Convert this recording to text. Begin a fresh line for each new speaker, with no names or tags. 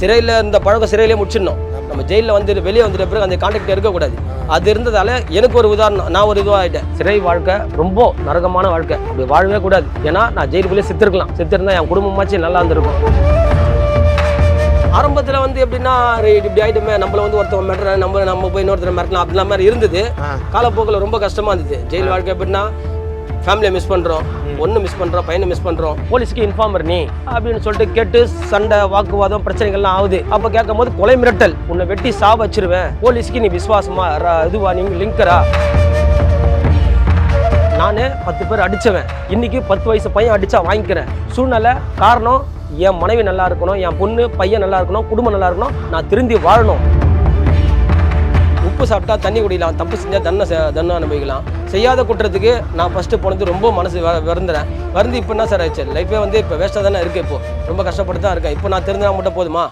சிறையில் இந்த பழக்கம் சிறையிலே முடிச்சிடணும். நம்ம ஜெயிலில் வந்து வெளியே வந்துட்ட பிறகு அந்த கான்டாக்ட் இருக்கக்கூடாது அது இருந்ததால எனக்கு ஒரு உதாரணம் நான் ஒரு இதுவாகிட்டேன் சிறை வாழ்க்கை ரொம்ப நரகமான வாழ்க்கை. அப்படி வாழவே கூடாது. ஏன்னா நான் ஜெயிலுக்குள்ளே செத்துருக்கலாம். செத்துருந்தா என் குடும்பமாச்சு நல்லா இருந்திருக்கும். ஆரம்பத்தில் வந்து எப்படின்னா இப்படி ஆயிட்டுமே நம்மள வந்து ஒருத்தவங்க மிரட்டுறாங்க நம்ம நம்ம போய் இன்னொருத்தர் மிரட்டலாம் அப்படிலாம் மாதிரி இருந்தது. காலப்போக்கில் ரொம்ப கஷ்டமாக இருந்தது. ஜெயில் வாழ்க்கை எப்படின்னா ஃபேமிலியை மிஸ் பண்ணுறோம் ஒன்று மிஸ் பண்ணுறோம் பையனை மிஸ் பண்ணுறோம் போலீஸ்க்கு இன்ஃபார்மர் நீ அப்படின்னு சொல்லிட்டு கேட்டு சண்டை வாக்குவாதம் பிரச்சனைகள்லாம் ஆகுது. அப்போ கேட்கும் போது கொலை மிரட்டல். உன்னை வெட்டி சா வச்சிருவேன். போலீஸ்க்கு நீ விசுவாசமா இதுவா நீங்க லிங்கரா நான் பத்து பேர் அடிச்சவன். இன்னைக்கு பத்து வயசு பையன் அடிச்சா வாங்கிக்கிறேன். சூழ்நிலை காரணம் என் மனைவி நல்லா இருக்கணும் என் பொண்ணு பையன் நல்லா இருக்கணும் குடும்பம் நல்லா இருக்கணும் நான் திருந்தி வாழணும். உப்பு சாப்பிட்டா தண்ணி குடிக்கலாம் தப்பு செஞ்சால் தண்டனை செ- தண்டனை அனுபவிக்கலாம். செய்யாத குற்றத்துக்கு நான் ஃபஸ்ட்டு போனது ரொம்ப மனசு வ- வருந்துறேன். வருந்து இப்போ என்ன சார் ஆச்சு லைஃபே வந்து இப்போ வேஸ்ட்டாக தானே இருக்குது இப்போ. ரொம்ப கஷ்டப்பட்டு தான் இருக்கேன். இப்போ நான் தெரிஞ்சால் மட்டும் போதுமா?